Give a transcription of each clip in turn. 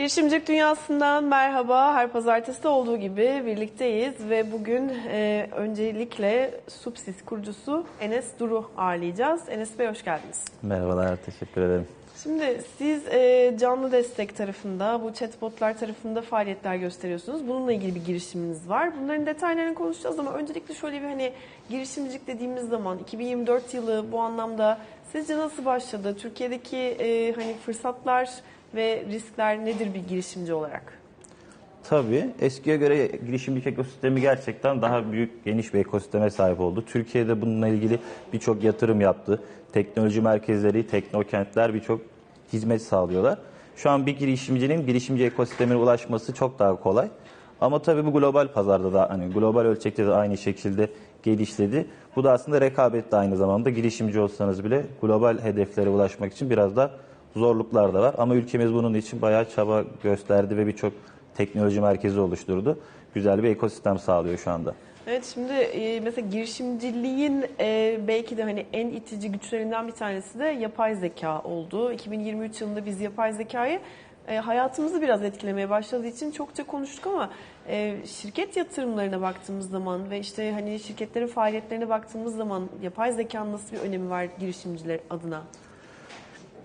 Girişimcilik dünyasından merhaba. Her pazartesi olduğu gibi birlikteyiz ve bugün e, öncelikle Subsis kurucusu Enes Duru ağırlayacağız. Enes Bey hoş geldiniz. Merhabalar, teşekkür ederim. Şimdi siz e, canlı destek tarafında, bu chatbotlar tarafında faaliyetler gösteriyorsunuz. Bununla ilgili bir girişiminiz var. Bunların detaylarını konuşacağız ama öncelikle şöyle bir hani girişimcilik dediğimiz zaman 2024 yılı bu anlamda sizce nasıl başladı? Türkiye'deki e, hani fırsatlar ve riskler nedir bir girişimci olarak? Tabii eskiye göre girişimcilik ekosistemi gerçekten daha büyük, geniş bir ekosisteme sahip oldu. Türkiye'de bununla ilgili birçok yatırım yaptı. Teknoloji merkezleri, teknokentler birçok hizmet sağlıyorlar. Şu an bir girişimcinin girişimci ekosistemine ulaşması çok daha kolay. Ama tabii bu global pazarda da hani global ölçekte de aynı şekilde gelişledi. Bu da aslında rekabet de aynı zamanda girişimci olsanız bile global hedeflere ulaşmak için biraz da zorluklar da var. Ama ülkemiz bunun için bayağı çaba gösterdi ve birçok teknoloji merkezi oluşturdu. Güzel bir ekosistem sağlıyor şu anda. Evet şimdi e, mesela girişimciliğin e, belki de hani en itici güçlerinden bir tanesi de yapay zeka oldu. 2023 yılında biz yapay zekayı e, hayatımızı biraz etkilemeye başladığı için çokça konuştuk ama şirket yatırımlarına baktığımız zaman ve işte hani şirketlerin faaliyetlerine baktığımız zaman yapay zekanın nasıl bir önemi var girişimciler adına?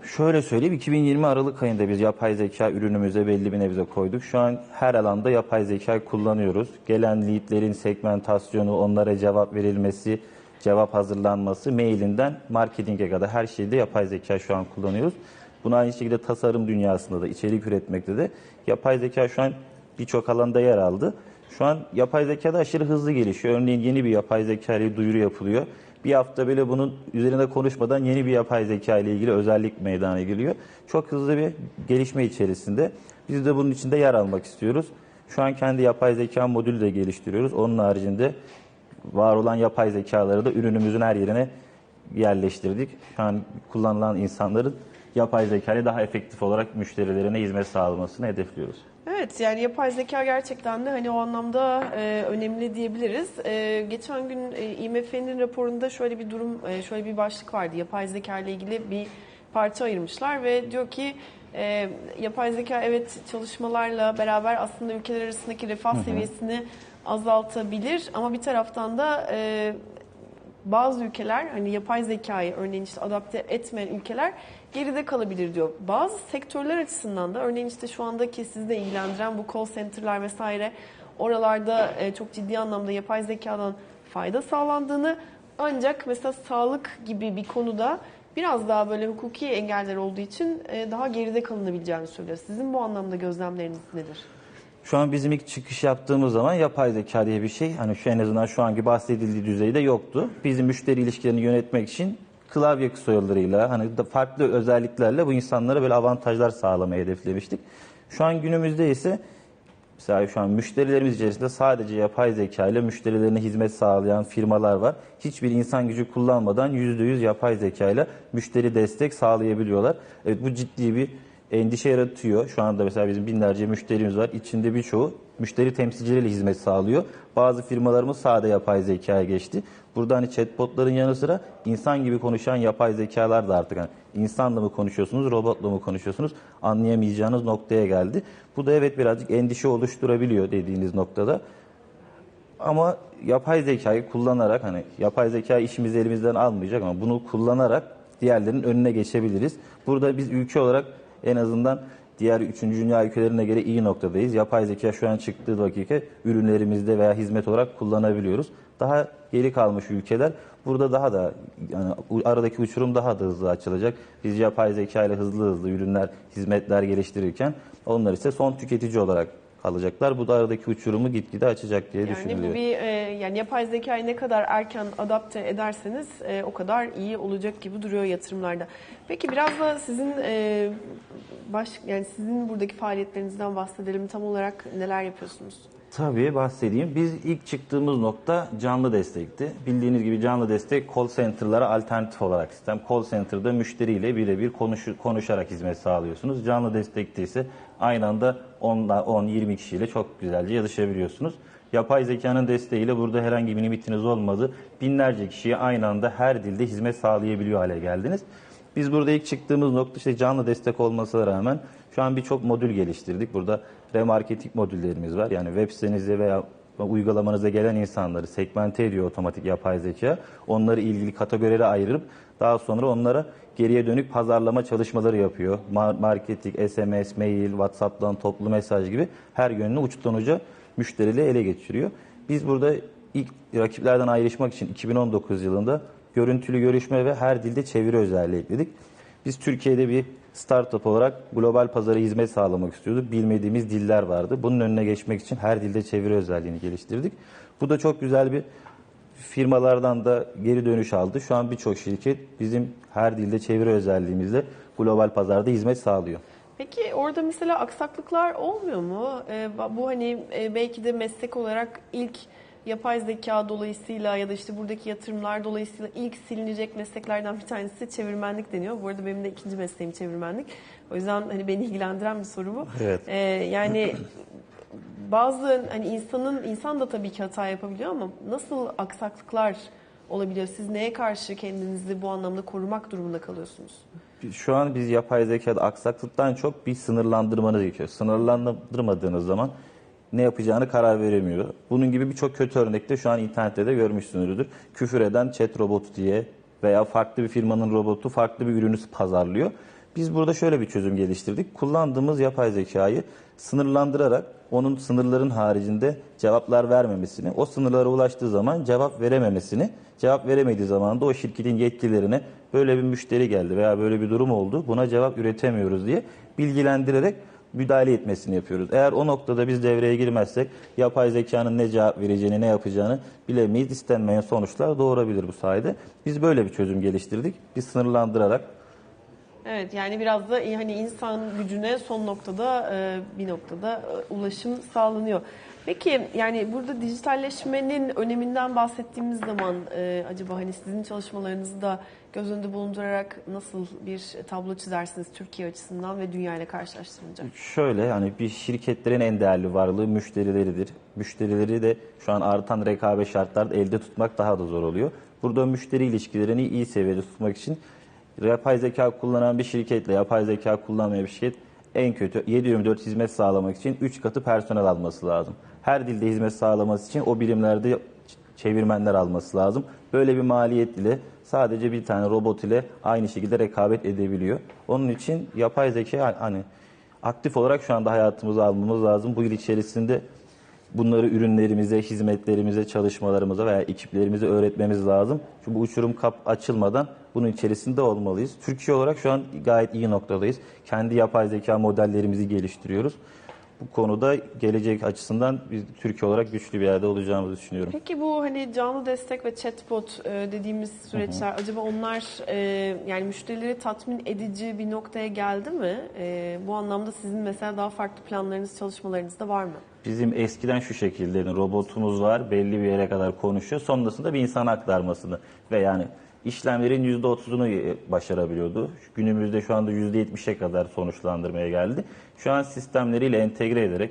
Şöyle söyleyeyim, 2020 Aralık ayında biz yapay zeka ürünümüze belli bir nebze koyduk. Şu an her alanda yapay zeka kullanıyoruz. Gelen leadlerin segmentasyonu, onlara cevap verilmesi, cevap hazırlanması, mailinden marketinge kadar her şeyde yapay zeka şu an kullanıyoruz. Bunu aynı şekilde tasarım dünyasında da, içerik üretmekte de yapay zeka şu an birçok alanda yer aldı. Şu an yapay zekada aşırı hızlı gelişiyor. Örneğin yeni bir yapay zeka ile duyuru yapılıyor. Bir hafta bile bunun üzerinde konuşmadan yeni bir yapay zeka ile ilgili özellik meydana geliyor. Çok hızlı bir gelişme içerisinde. Biz de bunun içinde yer almak istiyoruz. Şu an kendi yapay zeka modülü de geliştiriyoruz. Onun haricinde var olan yapay zekaları da ürünümüzün her yerine yerleştirdik. Şu an kullanılan insanların yapay zeka ile daha efektif olarak müşterilerine hizmet sağlamasını hedefliyoruz. Evet yani yapay zeka gerçekten de hani o anlamda e, önemli diyebiliriz. E, geçen gün e, IMF'nin raporunda şöyle bir durum, e, şöyle bir başlık vardı. Yapay zeka ile ilgili bir parça ayırmışlar ve diyor ki e, yapay zeka evet çalışmalarla beraber aslında ülkeler arasındaki refah seviyesini azaltabilir ama bir taraftan da e, bazı ülkeler hani yapay zekayı örneğin işte adapte etmeyen ülkeler geride kalabilir diyor. Bazı sektörler açısından da örneğin işte şu andaki sizi de ilgilendiren bu call center'lar vesaire oralarda e, çok ciddi anlamda yapay zekadan fayda sağlandığını ancak mesela sağlık gibi bir konuda biraz daha böyle hukuki engeller olduğu için e, daha geride kalınabileceğini söylüyor. Sizin bu anlamda gözlemleriniz nedir? Şu an bizim ilk çıkış yaptığımız zaman yapay zeka diye bir şey hani şu en azından şu anki bahsedildiği düzeyde yoktu. Bizim müşteri ilişkilerini yönetmek için klavye kısa yollarıyla hani farklı özelliklerle bu insanlara böyle avantajlar sağlamayı hedeflemiştik. Şu an günümüzde ise mesela şu an müşterilerimiz içerisinde sadece yapay zeka ile müşterilerine hizmet sağlayan firmalar var. Hiçbir insan gücü kullanmadan %100 yapay zeka ile müşteri destek sağlayabiliyorlar. Evet bu ciddi bir endişe yaratıyor. Şu anda mesela bizim binlerce müşterimiz var. İçinde birçoğu müşteri temsilcileriyle hizmet sağlıyor. Bazı firmalarımız sade yapay zekaya geçti. Burada hani chatbotların yanı sıra insan gibi konuşan yapay zekalar da artık hani insanla mı konuşuyorsunuz, robotla mı konuşuyorsunuz anlayamayacağınız noktaya geldi. Bu da evet birazcık endişe oluşturabiliyor dediğiniz noktada. Ama yapay zekayı kullanarak hani yapay zeka işimizi elimizden almayacak ama bunu kullanarak diğerlerinin önüne geçebiliriz. Burada biz ülke olarak en azından diğer 3. dünya ülkelerine göre iyi noktadayız. Yapay zeka şu an çıktığı dakika ürünlerimizde veya hizmet olarak kullanabiliyoruz. Daha geri kalmış ülkeler burada daha da yani aradaki uçurum daha da hızlı açılacak. Biz yapay zeka ile hızlı hızlı ürünler, hizmetler geliştirirken onlar ise son tüketici olarak kalacaklar. Bu da aradaki uçurumu gitgide açacak diye Yani düşünülüyor. bu bir e, yani yapay zekayı ne kadar erken adapte ederseniz e, o kadar iyi olacak gibi duruyor yatırımlarda. Peki biraz da sizin e, baş yani sizin buradaki faaliyetlerinizden bahsedelim. Tam olarak neler yapıyorsunuz? Tabii bahsedeyim. Biz ilk çıktığımız nokta canlı destekti. Bildiğiniz gibi canlı destek call center'lara alternatif olarak sistem. Call center'da müşteriyle birebir konuş, konuşarak hizmet sağlıyorsunuz. Canlı destekte ise aynı anda 10-20 kişiyle çok güzelce yazışabiliyorsunuz. Yapay zekanın desteğiyle burada herhangi bir limitiniz olmadı. Binlerce kişiye aynı anda her dilde hizmet sağlayabiliyor hale geldiniz. Biz burada ilk çıktığımız nokta işte canlı destek olmasına rağmen şu an birçok modül geliştirdik. Burada remarketing modüllerimiz var. Yani web sitenizde veya uygulamanıza gelen insanları segmente ediyor otomatik yapay zeka. Onları ilgili kategorilere ayırıp daha sonra onlara geriye dönük pazarlama çalışmaları yapıyor. Mar- Marketing, SMS, mail, WhatsApp'tan toplu mesaj gibi her yönünü uçtan uca müşteriyle ele geçiriyor. Biz burada ilk rakiplerden ayrışmak için 2019 yılında görüntülü görüşme ve her dilde çeviri özelliği ekledik. Biz Türkiye'de bir startup olarak global pazara hizmet sağlamak istiyorduk. Bilmediğimiz diller vardı. Bunun önüne geçmek için her dilde çeviri özelliğini geliştirdik. Bu da çok güzel bir firmalardan da geri dönüş aldı. Şu an birçok şirket bizim her dilde çeviri özelliğimizle global pazarda hizmet sağlıyor. Peki orada mesela aksaklıklar olmuyor mu? Ee, bu hani e, belki de meslek olarak ilk yapay zeka dolayısıyla ya da işte buradaki yatırımlar dolayısıyla ilk silinecek mesleklerden bir tanesi çevirmenlik deniyor. Bu arada benim de ikinci mesleğim çevirmenlik. O yüzden hani beni ilgilendiren bir soru bu. Evet. Ee, yani bazı hani insanın insan da tabii ki hata yapabiliyor ama nasıl aksaklıklar olabiliyor? Siz neye karşı kendinizi bu anlamda korumak durumunda kalıyorsunuz? Şu an biz yapay zekada aksaklıktan çok bir sınırlandırmanız gerekiyor. Sınırlandırmadığınız zaman ne yapacağını karar veremiyor. Bunun gibi birçok kötü örnekte şu an internette de görmüşsünüzdür. Küfür eden chat robotu diye veya farklı bir firmanın robotu farklı bir ürünü pazarlıyor. Biz burada şöyle bir çözüm geliştirdik. Kullandığımız yapay zekayı sınırlandırarak onun sınırların haricinde cevaplar vermemesini, o sınırlara ulaştığı zaman cevap verememesini, cevap veremediği zaman da o şirketin yetkililerine böyle bir müşteri geldi veya böyle bir durum oldu, buna cevap üretemiyoruz diye bilgilendirerek müdahale etmesini yapıyoruz. Eğer o noktada biz devreye girmezsek yapay zekanın ne cevap vereceğini, ne yapacağını bilemeyiz. İstenmeyen sonuçlar doğurabilir bu sayede. Biz böyle bir çözüm geliştirdik. Biz sınırlandırarak Evet yani biraz da hani insan gücüne son noktada e, bir noktada e, ulaşım sağlanıyor. Peki yani burada dijitalleşmenin öneminden bahsettiğimiz zaman e, acaba hani sizin çalışmalarınızı da göz önünde bulundurarak nasıl bir tablo çizersiniz Türkiye açısından ve dünya ile karşılaştırınca? Şöyle yani bir şirketlerin en değerli varlığı müşterileridir. Müşterileri de şu an artan rekabet şartlarda elde tutmak daha da zor oluyor. Burada müşteri ilişkilerini iyi seviyede tutmak için yapay zeka kullanan bir şirketle yapay zeka kullanmayan bir şirket en kötü 7-24 hizmet sağlamak için 3 katı personel alması lazım. Her dilde hizmet sağlaması için o birimlerde çevirmenler alması lazım. Böyle bir maliyet ile sadece bir tane robot ile aynı şekilde rekabet edebiliyor. Onun için yapay zeka hani aktif olarak şu anda hayatımıza almamız lazım. Bu yıl içerisinde bunları ürünlerimize, hizmetlerimize, çalışmalarımıza veya ekiplerimize öğretmemiz lazım. Çünkü bu uçurum kap açılmadan bunun içerisinde olmalıyız. Türkiye olarak şu an gayet iyi noktadayız. Kendi yapay zeka modellerimizi geliştiriyoruz. Bu konuda gelecek açısından biz Türkiye olarak güçlü bir yerde olacağımızı düşünüyorum. Peki bu hani canlı destek ve chatbot e, dediğimiz süreçler acaba onlar e, yani müşterileri tatmin edici bir noktaya geldi mi? E, bu anlamda sizin mesela daha farklı planlarınız, çalışmalarınız da var mı? Bizim eskiden şu şekilde yani robotumuz var belli bir yere kadar konuşuyor. Sonrasında bir insan aktarmasını ve yani işlemlerin %30'unu başarabiliyordu. Günümüzde şu anda %70'e kadar sonuçlandırmaya geldi. Şu an sistemleriyle entegre ederek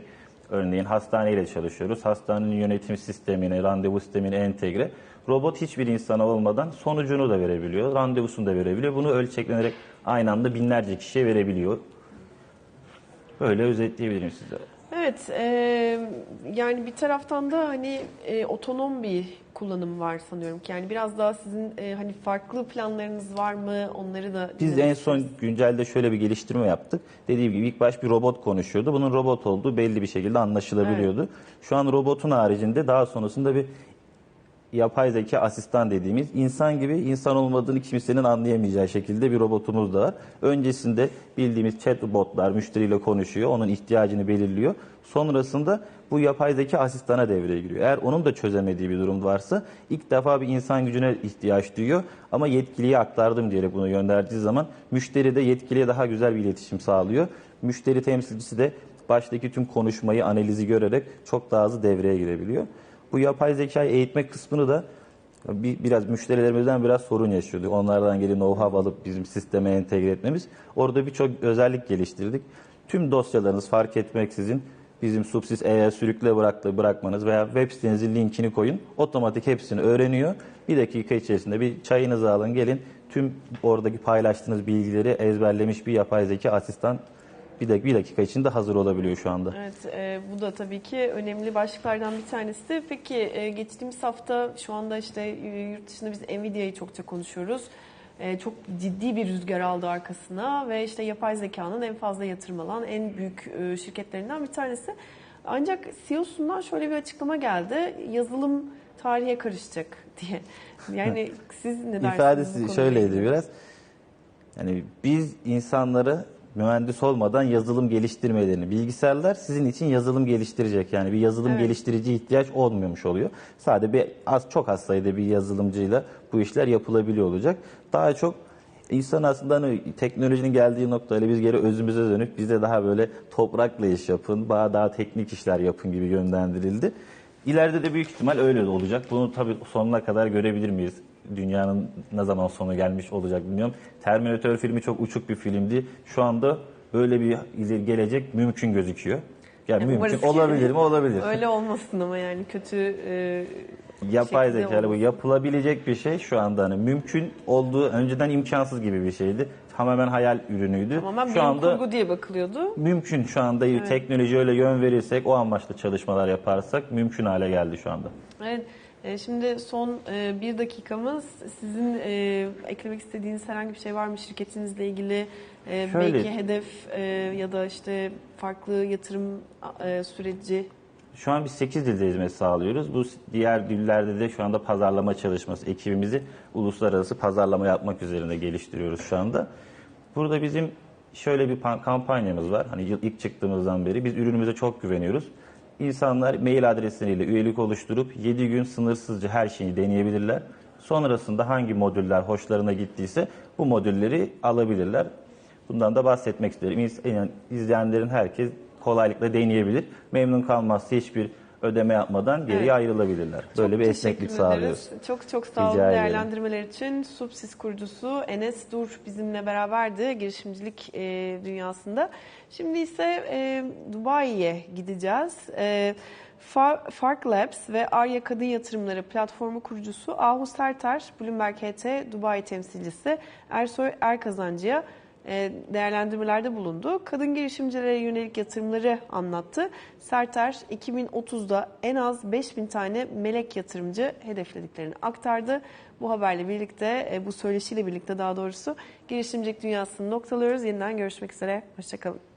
örneğin hastaneyle çalışıyoruz. Hastanenin yönetim sistemine, randevu sistemine entegre. Robot hiçbir insana olmadan sonucunu da verebiliyor, randevusunu da verebiliyor. Bunu ölçeklenerek aynı anda binlerce kişiye verebiliyor. Böyle özetleyebilirim size. Evet, e, yani bir taraftan da hani e, otonom bir kullanım var sanıyorum ki yani biraz daha sizin e, hani farklı planlarınız var mı onları da Biz en son güncelde şöyle bir geliştirme yaptık. Dediğim gibi ilk baş bir robot konuşuyordu. Bunun robot olduğu belli bir şekilde anlaşılabiliyordu. Şu an robotun haricinde daha sonrasında bir yapay zeka asistan dediğimiz insan gibi insan olmadığını kimsenin anlayamayacağı şekilde bir robotumuz da var. Öncesinde bildiğimiz chatbotlar müşteriyle konuşuyor, onun ihtiyacını belirliyor. Sonrasında bu yapay zeka asistana devreye giriyor. Eğer onun da çözemediği bir durum varsa ilk defa bir insan gücüne ihtiyaç duyuyor ama yetkiliye aktardım diyerek bunu gönderdiği zaman müşteri de yetkiliye daha güzel bir iletişim sağlıyor. Müşteri temsilcisi de baştaki tüm konuşmayı, analizi görerek çok daha hızlı devreye girebiliyor. Bu yapay zekayı eğitme kısmını da bir, biraz müşterilerimizden biraz sorun yaşıyorduk. Onlardan geri know-how alıp bizim sisteme entegre etmemiz. Orada birçok özellik geliştirdik. Tüm dosyalarınız fark etmeksizin bizim Subsys eğer sürükle bıraktı bırakmanız veya web sitenizin linkini koyun. Otomatik hepsini öğreniyor. Bir dakika içerisinde bir çayınızı alın gelin. tüm oradaki paylaştığınız bilgileri ezberlemiş bir yapay zeka asistan bir, dak- bir dakika içinde hazır olabiliyor şu anda. Evet, e, bu da tabii ki önemli başlıklardan bir tanesi. Peki e, geçtiğimiz hafta şu anda işte e, yurt dışında biz Nvidia'yı çokça konuşuyoruz. E, çok ciddi bir rüzgar aldı arkasına ve işte yapay zekanın en fazla yatırım alan en büyük e, şirketlerinden bir tanesi. Ancak CEO'sundan şöyle bir açıklama geldi. Yazılım tarihe karışacak diye. Yani siz ne dersiniz İfadesi şöyleydi biraz. Yani biz insanları mühendis olmadan yazılım geliştirmelerini, bilgisayarlar sizin için yazılım geliştirecek. Yani bir yazılım Evet. geliştirici ihtiyaç olmuyormuş oluyor. Sadece bir az çok az sayıda bir yazılımcıyla bu işler yapılabiliyor olacak. Daha çok insan aslında hani teknolojinin geldiği noktayla biz geri özümüze dönüp bize daha böyle toprakla iş yapın, daha daha teknik işler yapın gibi yönlendirildi. İleride de büyük ihtimal öyle de olacak. Bunu tabii sonuna kadar görebilir miyiz? Dünyanın ne zaman sonu gelmiş olacak bilmiyorum. Terminator filmi çok uçuk bir filmdi. Şu anda böyle bir gelecek mümkün gözüküyor. Yani Yani mümkün olabilir mi? Olabilir. Öyle olmasın ama yani kötü e, Yapay zeka bu yapılabilecek bir şey şu anda hani mümkün olduğu önceden imkansız gibi bir şeydi. Tamamen hayal ürünüydü. Tamamen şu anda kurgu diye bakılıyordu. mümkün şu anda teknoloji öyle yön verirsek o amaçla çalışmalar yaparsak mümkün hale geldi şu anda. Evet. E, Şimdi son e, bir dakikamız. Sizin e, eklemek istediğiniz herhangi bir şey var mı şirketinizle ilgili? Şöyle- Belki hedef ya da işte farklı yatırım süreci. Şu an biz 8 dilde hizmet sağlıyoruz. Bu diğer dillerde de şu anda pazarlama çalışması ekibimizi uluslararası pazarlama yapmak üzerine geliştiriyoruz şu anda. Burada bizim şöyle bir pan- kampanyamız var. Hani ilk çıktığımızdan beri biz ürünümüze çok güveniyoruz. İnsanlar mail adresleriyle üyelik oluşturup 7 gün sınırsızca her şeyi deneyebilirler. Sonrasında hangi modüller hoşlarına gittiyse bu modülleri alabilirler. Bundan da bahsetmek isterim. İzleyenlerin herkes kolaylıkla deneyebilir. Memnun kalmazsa hiçbir ödeme yapmadan geriye Evet. ayrılabilir. Böyle Çok bir teşekkür esneklik sağlıyoruz. Çok çok sağ olun değerlendirmeler için. Subsis kurucusu Enes Dur bizimle beraberdi girişimcilik e, dünyasında. Şimdi ise e, Dubai'ye gideceğiz. E, Fa- Fark Labs ve Arya Kadın Yatırımları platformu kurucusu Ahu Serter, Bloomberg HT Dubai temsilcisi Ersoy Erkazancı'ya değerlendirmelerde bulundu. Kadın girişimcilere yönelik yatırımları anlattı. Serter 2030'da en az 5000 tane melek yatırımcı hedeflediklerini aktardı. Bu haberle birlikte, e, bu söyleşiyle birlikte daha doğrusu girişimcilik dünyasını noktalıyoruz. Yeniden görüşmek üzere. Hoşçakalın.